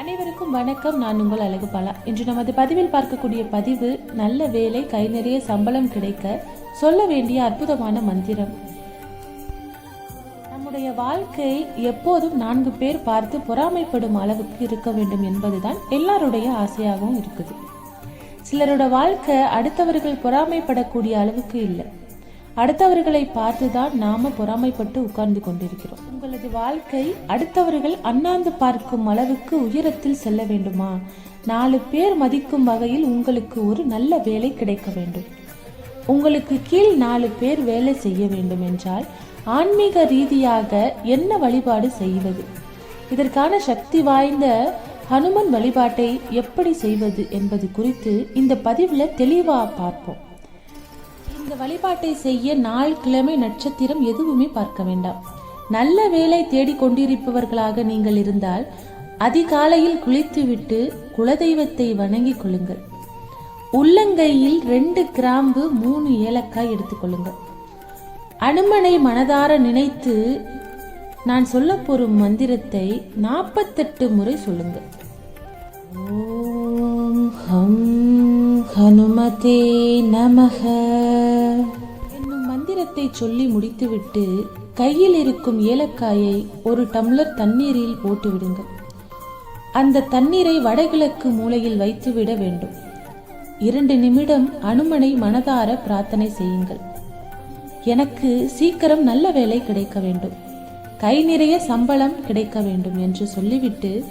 அனைவருக்கும் வணக்கம். நான் உங்கள் அழகு பாலா இன்று நமது பதிவில் பார்க்கக்கூடிய பதிவு நல்ல வேலை கை நிறைய சம்பளம் கிடைக்க சொல்ல வேண்டிய அற்புதமான மந்திரம். நம்முடைய வாழ்க்கை எப்போதும் நான்கு பேர் பார்த்து பொறாமைப்படும் அளவுக்கு இருக்க வேண்டும் என்பதுதான் எல்லாருடைய ஆசையாகவும் இருக்குது. சிலரோட வாழ்க்கை அடுத்தவர்கள் பொறாமைப்படக்கூடிய அளவுக்கு இல்லை. அடுத்தவர்களை பார்த்துதான் நாம பொறாமைப்பட்டு உட்கார்ந்து கொண்டிருக்கிறோம். உங்களது வாழ்க்கை அடுத்தவர்கள் அண்ணாந்து பார்க்கும் அளவுக்கு உயரத்தில் செல்ல வேண்டுமா? நாலு பேர் மதிக்கும் வகையில் உங்களுக்கு ஒரு நல்ல வேலை கிடைக்க வேண்டும். உங்களுக்கு கீழ் நாலு பேர் வேலை செய்ய வேண்டும் என்றால் ஆன்மீக ரீதியாக என்ன வழிபாடு செய்வது? இதற்கான சக்தி வாய்ந்த ஹனுமன் வழிபாட்டை எப்படி செய்வது என்பது குறித்து இந்த பதிவில் தெளிவாக பார்ப்போம். இந்த வழிபாட்டை செய்ய நாள் கிழமை நட்சத்திரம் எதுவுமே பார்க்க வேண்டாம். நல்ல வேலை தேடிக்கொண்டிருப்பவர்களாக நீங்கள் இருந்தால் அதிகாலையில் குளித்துவிட்டு குலதெய்வத்தை வணங்கிக் கொள்ளுங்கள். உள்ளங்கையில் ரெண்டு கிராம்பு மூணு ஏலக்காய் எடுத்துக்கொள்ளுங்கள் அனுமனை மனதார நினைத்து நான் சொல்ல போறும் மந்திரத்தை நாற்பத்தெட்டு முறை சொல்லுங்கள். ஓம் ஹம் ஹனுமதே நமக. என்னும் மந்திரத்தை சொல்லி முடித்துவிட்டு கையில் இருக்கும் ஏலக்காயை ஒரு டம்ளர் தண்ணீரில் போட்டுவிடுங்கள். அந்த தண்ணீரை வடகிழக்கு மூலையில் வைத்துவிட வேண்டும். இரண்டு நிமிடம் அனுமனை மனதார பிரார்த்தனை செய்யுங்கள். எனக்கு சீக்கிரம் நல்ல வேலை கிடைக்க வேண்டும். கை நிறைய சம்பளம் கிடைக்க வேண்டும் என்று சொல்லிவிட்டு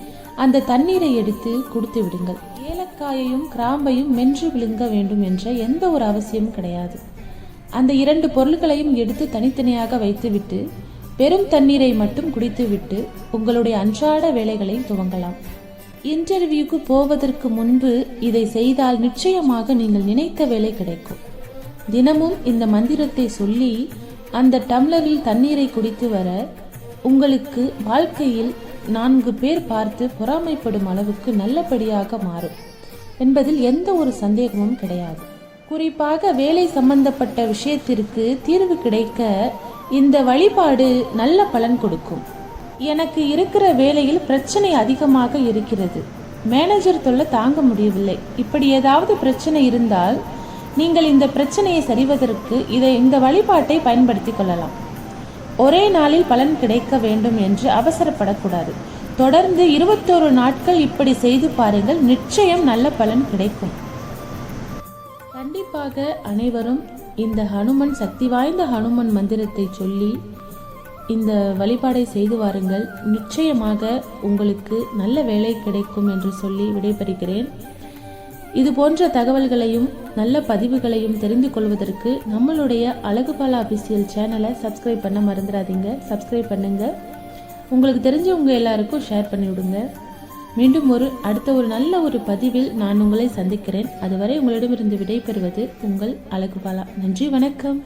அந்த தண்ணீரை எடுத்து கொடுத்து விடுங்கள். ஏலக்காயையும் கிராம்பையும் மென்று விழுங்க வேண்டும் என்ற எந்த ஒரு அவசியமும் கிடையாது. அந்த இரண்டு பொருட்களையும் எடுத்து தனித்தனியாக வைத்துவிட்டு பெரும் தண்ணீரை மட்டும் குடித்துவிட்டு உங்களுடைய அன்றாட வேலைகளை துவங்கலாம். இன்டர்வியூக்கு போவதற்கு முன்பு இதை செய்தால் நிச்சயமாக நீங்கள் நினைத்த வேலை கிடைக்கும். தினமும் இந்த மந்திரத்தை சொல்லி அந்த டம்ளரில் தண்ணீரை குடித்து வர உங்களுக்கு வாழ்க்கையில் நான்கு பேர் பார்த்து பொறாமைப்படும் அளவுக்கு நல்லபடியாக மாறும். என்பதில் எந்த ஒரு சந்தேகமும் கிடையாது. குறிப்பாக வேலை சம்பந்தப்பட்ட விஷயத்திற்கு தீர்வு கிடைக்க இந்த வழிபாடு நல்ல பலன் கொடுக்கும். எனக்கு இருக்கிற வேலையில் பிரச்சனை அதிகமாக இருக்கிறது. மேனேஜர் தொல்லை தாங்க முடியவில்லை. இப்படி ஏதாவது பிரச்சனை இருந்தால் நீங்கள் இந்த பிரச்சனையை சரிவதற்கு இதை இந்த வழிபாட்டை பயன்படுத்திக் கொள்ளலாம். ஒரே நாளில் பலன் கிடைக்க வேண்டும் என்று அவசரப்படக்கூடாது. தொடர்ந்து இருபத்தோரு நாட்கள் இப்படி செய்து பாருங்கள் நிச்சயம் நல்ல பலன் கிடைக்கும். கண்டிப்பாக அனைவரும் இந்த ஹனுமன் சக்தி வாய்ந்த ஹனுமன் மந்திரத்தை சொல்லி இந்த வழிபாடை செய்து வாருங்கள். நிச்சயமாக உங்களுக்கு நல்ல வேலை கிடைக்கும் என்று சொல்லி விடைபெறுகிறேன். இது போன்ற தகவல்களையும் நல்ல பதிவுகளையும் தெரிந்து கொள்வதற்கு நம்மளுடைய அழகுபாலா அபிஷியல் சேனலை சப்ஸ்கிரைப் பண்ண மறந்துடாதீங்க சப்ஸ்கிரைப் பண்ணுங்க. உங்களுக்கு தெரிஞ்சவங்க எல்லாருக்கும் ஷேர் பண்ணி விடுங்க மீண்டும் ஒரு அடுத்த ஒரு நல்ல ஒரு பதிவில் நான் உங்களை சந்திக்கிறேன். அதுவரை உங்களிடமிருந்து விடைபெறுவது உங்கள் அழகுபாலா நன்றி வணக்கம்.